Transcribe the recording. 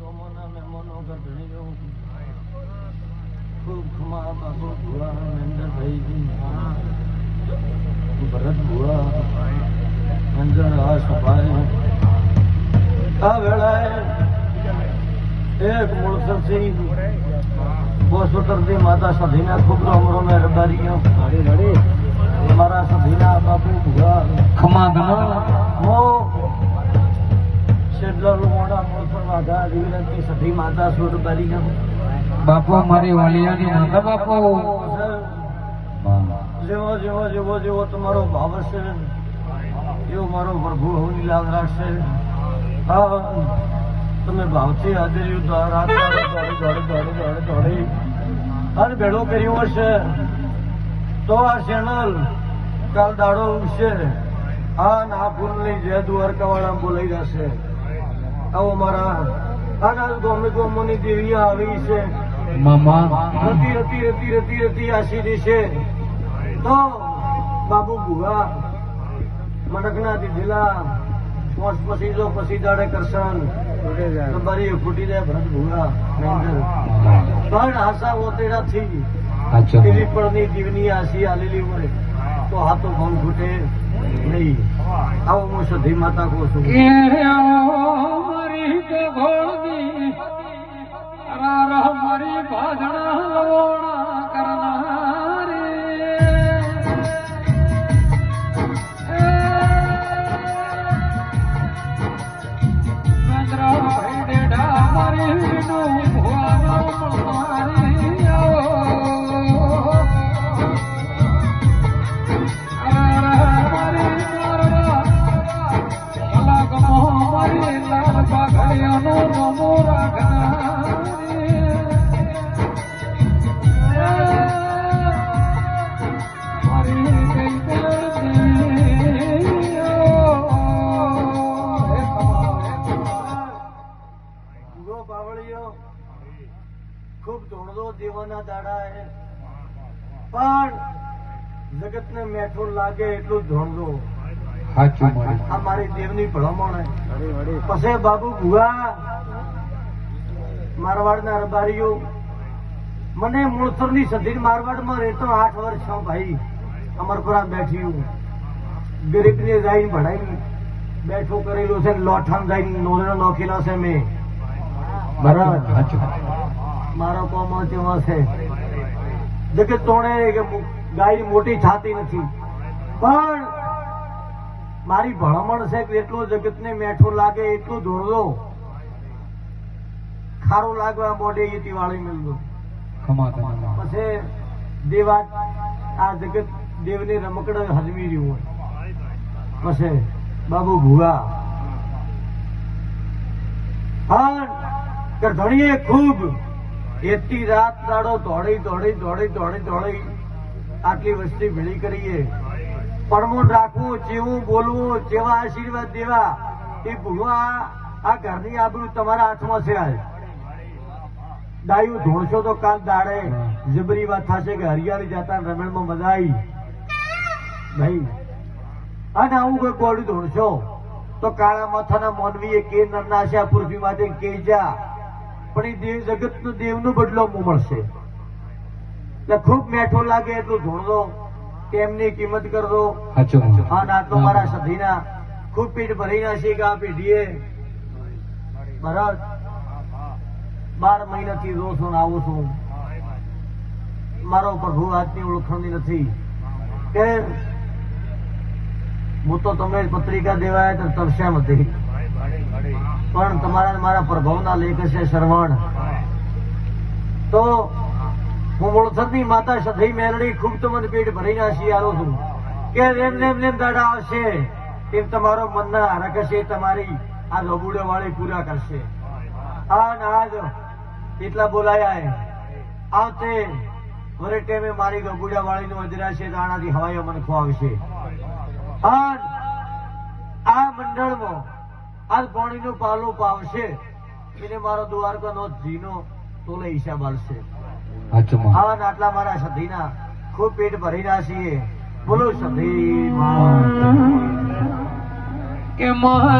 સોમાના મહેમાનો ગઢડી જવું ખૂબ ખમા બાબુ ભુવા મહેન્દ્રભાઈજી ભરત ભુવા અંજણ આ સભાએ આ વેળાએ એક મૂળસરથી બોસોતરથી માતા સધીના ખૂબ રોમરો મેં રબારીઓ મારા સધીના બાપુ ભુવા ખમા ગનો મો. બાપુ મારી વાલિયાની માતા બાપુ જેવો જેવો જેવો જેવો તમારો ભાવ હશે, એવો મારો પ્રભુ હોની લાગ રાખશે. તમે ભાવથી હાજરી દોડી અને ભેળો કર્યો હશે. તો આ ચેનલ કાલ દાડો ઉગશે આ ના ફૂલની જય દ્વારકાવાળા બોલાઈ જશે. આવો મારા આના ગમે ગમોની દેવી આવી છે. મામા. રતી રતી રતી રતી રતી આશી છે. તો બાબુ ભુવા મડકના દીધેલા પોસ પછી જો પછી દાડે કરશન. તમારી ફૂટી જાય ભરત ભુવા. પણ આશા ઓતેડા થી હાચો એવી પણની જીવની આશી આલેલી હોય તો હાથો ભંગ ફૂટે નહીં. આવો હું સધી માતા કહું છું. કે આવો દેવાના દાડા એ પણ જગતને મેઠો લાગે એટલું ધોળો આ મારી દેવની ભલામણ પછી બાબુ ભુવા મારવાડના રબારીઓ મને મૂળસરની સધીર મારવાડમાં રહેતો આઠ વર્ષ છું ભાઈ. અમરપુરા બેઠી ગરીબને જઈને ભણાઈ બેઠું કરેલું છે લોઠાણ જઈને નોંધણો નોખેલા છે મેં. બરાબર મારો કોમો તેવા છે. જગત તોણે કે ગાય મોટી છાતી નથી. પણ મારી ભળમણ છે કે એટલું જગતને મેઠું લાગે એટલું ધોળો ખારું લાગવા મોઢે ઈટી વાળી મેળવો પછી દેવા આ જગત દેવની રમકડે હજવી રહ્યું હોય. પછી બાબુ ભુવા. પણ ધણીએ ખૂબ એટલી રાત દાડો દોડી દોડી દોડી દોડી દોડી આટલી વસ્તી ભેળી કરીએ. પડમું રાખવું જેવું બોલવું, જેવા આશીર્વાદ દેવા, એ ભૂલવા આ ઘરની આબરૂ તમારા હાથમાં છે આજ. ડાયું ધોળશો તો કાલ દાડે જબરી વાત થશે કે હરિયાળી જતા રમણમાં મજા આવી ભાઈ, અને આવું કોઈ ગોળું ધોળશો? તો કાળા માથાના મોનવીએ કે નરનાશા પૃથ્વી માટે કે જા પણ એ દેવ જગતનું દેવનો બદલો મો મળશે. એટલે ખૂબ મેઠો લાગે એટલું ધૂણો તેમની કિંમત કરજો હા નાટલો મારા સધીના ખૂબ પીઠ ભરી નાખી કે આ પેઢીએ. ભરત બાર મહિનાથી રો છું આવું છું. મારો પ્રભુ આજની ઓળખણની નથી. કે હું તો તમે પત્રિકા દેવાય તો તરસ્યા હતી પણ તમારા મારા પ્રભાવના લેખ છે શ્રવણ. તો હું મૂળસદની માતા સધી મેરડી ખૂબ તમને પેટ ભરીને શિયાળો છું. કે એમ નેમ નેમ દાડા આવશે તેમ તમારો મનના હરક તમારી આ લબુડો વાળી પૂરા કરશે. આ આજ એટલા બોલાયા આ આવતે વરે ટેમે મારી ગબુડા વાળી નો છે, દાણાથી હવાયો મને ખોવાવશે આ મંડળમાં આજ પાણીનું પાલો પાવશે. એને મારો દ્વારકા નો જીનો તોલે હિસાબ આલશે આવા નાટલા મારા સધીના ખૂબ પેટ ભરીના છીએ. બોલો સધી કે મહા